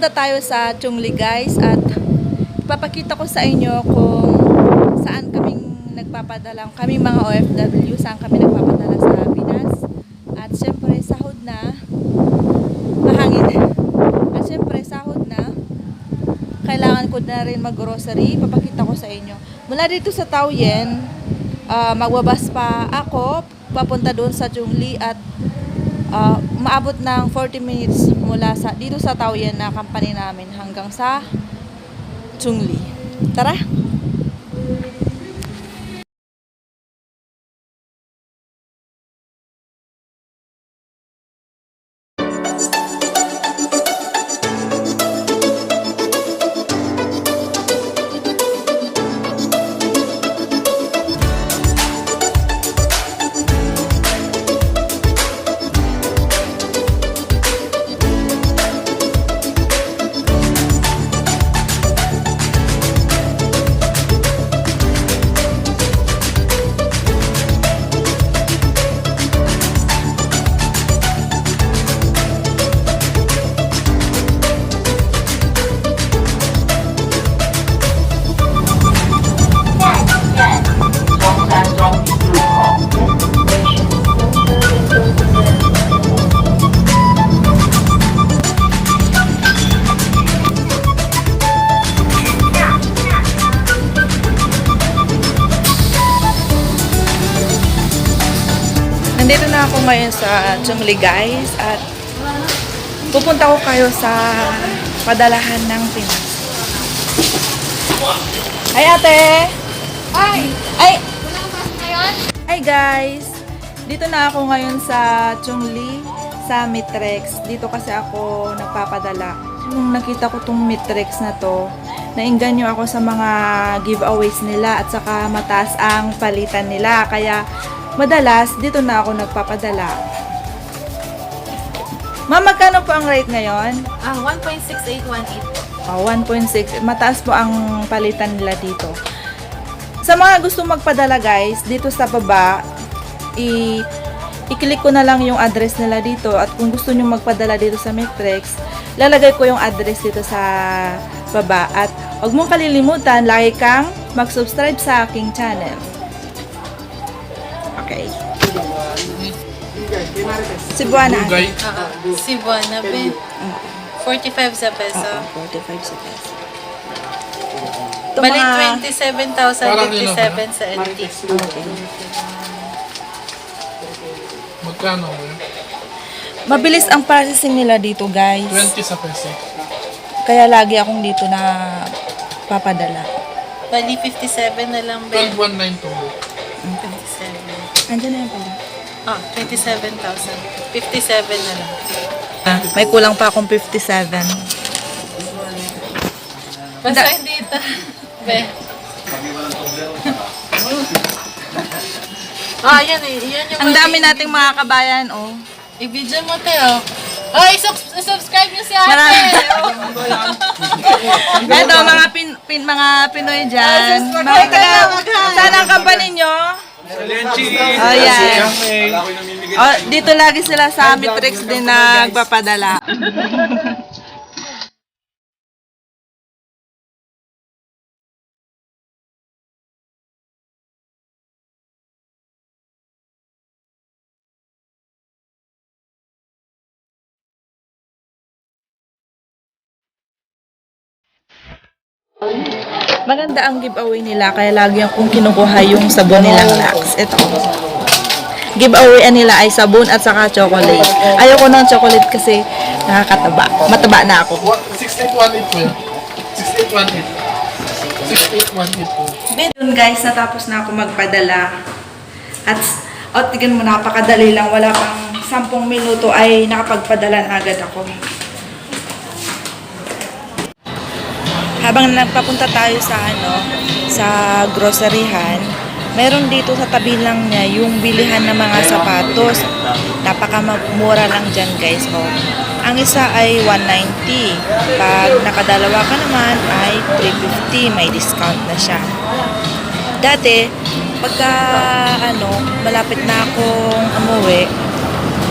Pupunta tayo sa Chungli guys at ipapakita ko sa inyo kung saan kaming nagpapadala, kami mga OFW, saan kami nagpapadala sa Pinas. At syempre, sahod na, mahangin. At syempre, sahod na, kailangan ko na rin mag-grocery. Papakita ko sa inyo. Mula dito sa Taoyen, ah, magbabas pa ako, papunta doon sa Chungli at ah, maabot ng 40 minutes mula sa dito sa Taoyen na company namin hanggang sa Chungli. Tara! Nandito na ako ngayon sa Chungli guys at pupunta ko kayo sa padalahan ng Pinas. Hi ate! Ay! Ay! Ngayon? Hi guys! Dito na ako ngayon sa Chungli sa Mitrex. Dito kasi ako nagpapadala. Nung nakita ko tong Mitrex na to, nainganyo ako sa mga giveaways nila at saka mataas ang palitan nila. Kaya madalas dito na ako nagpapadala. Ma'am, magkano po ang rate ngayon? Ah, 1.6818. Oh, 1.6. Mataas po ang palitan nila dito. Sa mga gusto magpadala guys, dito sa baba, i- i-click ko na lang yung address nila dito at kung gusto nyo magpadala dito sa Matrix, lalagay ko yung address dito sa baba at huwag mong kalilimutan, lagi kang mag-subscribe sa aking channel. Okay. Cebuana. Gay. Oo. Cebuana, Ben. 45 sa peso. Oo, 45 sa peso. Ito Balik mga- 27,057 sa LT. Magkano mo yun? Mabilis ang processing nila dito, guys. 20 sa peso. Kaya lagi akong dito na papadala. Bali 57 na lang, Ben. 12,192. 57. Andiyan na yung pala. Ah, 27,000. 57 na lang. Ah, may kulang pa akong 57. Basta Da- hindi ito. Ben. ah, yan eh. Yan yung Ang dami nating mga kabayan, oh. I-video mo, Teo. Oh, isub- subscribe niyo si ate. Marami. Ito, mga pin, pin, mga Pinoy dyan. Mga taga, saan ang company nyo? Oh, yan. Oh, dito lagi sila sa Mitrix din nagpapadala. Maganda ang giveaway nila kaya lagi akong kinukuha yung sabon nilang Lux. Ito. Giveaway nila ay sabon at saka chocolate. Ayoko ng chocolate kasi nakakataba. Mataba na ako. What? 6818 po yan. 6818. 6818 po. Yun guys, natapos na ako magpadala. At o tignan mo, napakadali lang. Wala pang 10 minuto ay nakapagpadala na agad ako. Habang nagpapunta tayo sa ano, sa groceryhan, meron dito sa tabi lang niya yung bilihan ng mga sapatos. Napakamura lang dyan guys. Oh. Ang isa ay 190. Pag nakadalawa ka naman ay 350. May discount na siya. Dati, pagka ano, malapit na akong umuwi,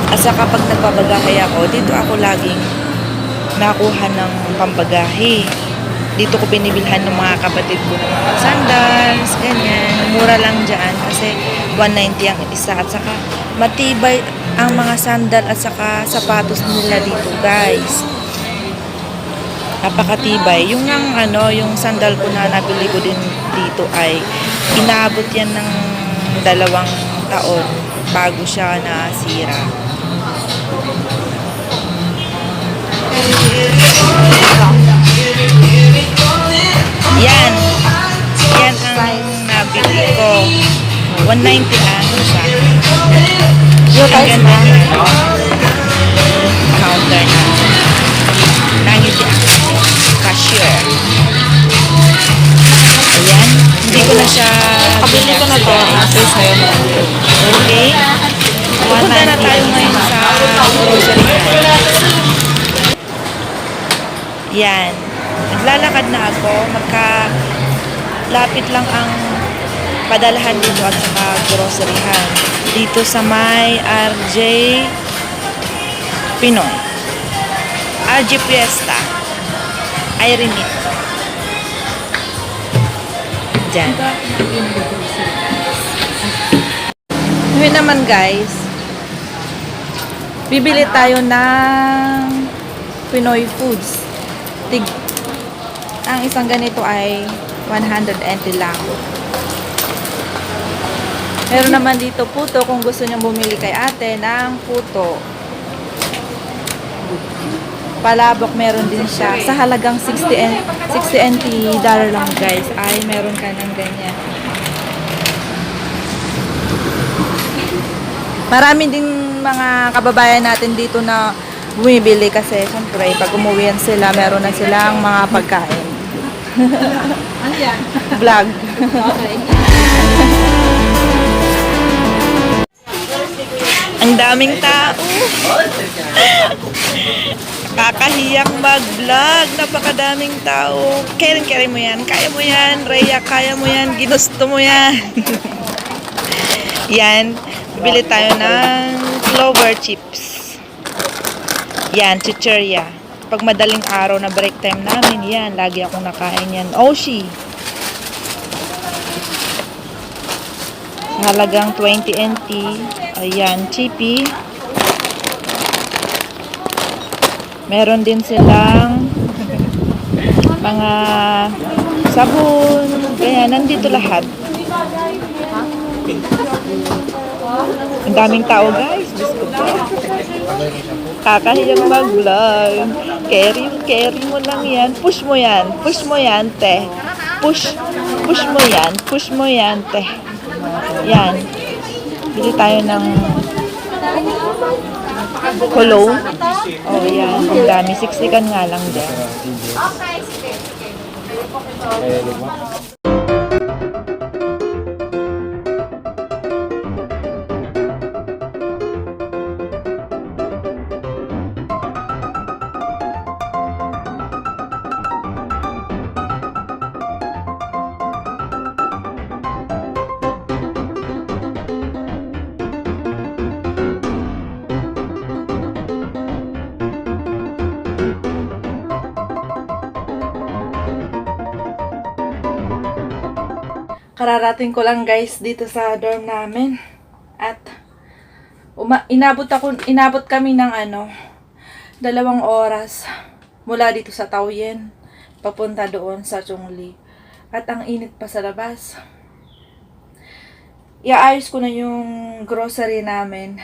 at saka pag nagpapagahay ako, dito ako laging nakuha ng pambagahe. Dito ko binibilhan ng mga kapatid ko ng mga sandals, ganyan. Mura lang dyan kasi 190 ang isa at saka matibay ang mga sandal at saka sapatos nila dito guys. Napakatibay. Yung ang ano, yung sandal ko na nabili ko din dito ay inaabot yan ng dalawang taon bago siya nasira. Yan. Yan ang nabili ko. 190 ang isa. Ang ganda niya. Counter na. Nangiti ang cashier. Ayan. Hindi ko na siya Pabili ko na to. Nasa sa'yo na. Okay. Pupunta na tayo ngayon sa grocery. Yan. Naglalakad na ako. Magka lapit lang ang padalahan dito at saka groceryhan. Dito sa may RJ Pinoy. RJ Fiesta. Irene. Diyan. Ngayon naman guys, bibili tayo ng Pinoy foods. Tig ang isang ganito ay 180 lang. Meron naman dito puto kung gusto niyo bumili kay ate ng puto. Palabok meron din siya. Sa halagang 60 and 60 NT dollar lang guys ay meron ka ng ganyan. Marami din mga kababayan natin dito na bumibili kasi syempre pag umuwian sila meron na silang mga pagkain. Ano yan? Vlog. Okay. Ang daming tao. Kakahiyak mag-vlog. Napakadaming tao. Karen, kare mo yan. Kaya mo yan. Rhea, kaya mo yan. Ginusto mo yan. yan. Bibili tayo ng clover chips. Yan, chichirya. Pag madaling araw na break time namin, yan. Lagi akong nakain yan. Oshi. Halagang 20 NT. Ayan, chippy. Meron din silang mga sabon. Kaya nandito lahat. Ang daming tao guys. Diyos ko. Kakahiyang mag-vlog. Carry, carry mo lang yan. Push mo yan. Push mo yan, te. Push. Push mo yan. Push mo yan, te. Yan. Bili tayo ng cologne. Oh, yan. Ang dami. Siksikan nga lang din. Kararating ko lang guys dito sa dorm namin. At uma, inabot ako inabot kami ng ano dalawang oras mula dito sa Taoyen papunta doon sa Chongli. At ang init pa sa labas. Iaayos ko na yung grocery namin.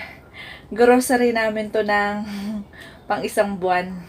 Grocery namin to ng pang isang buwan.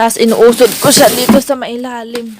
Tapos inuusod ko siya dito sa mailalim.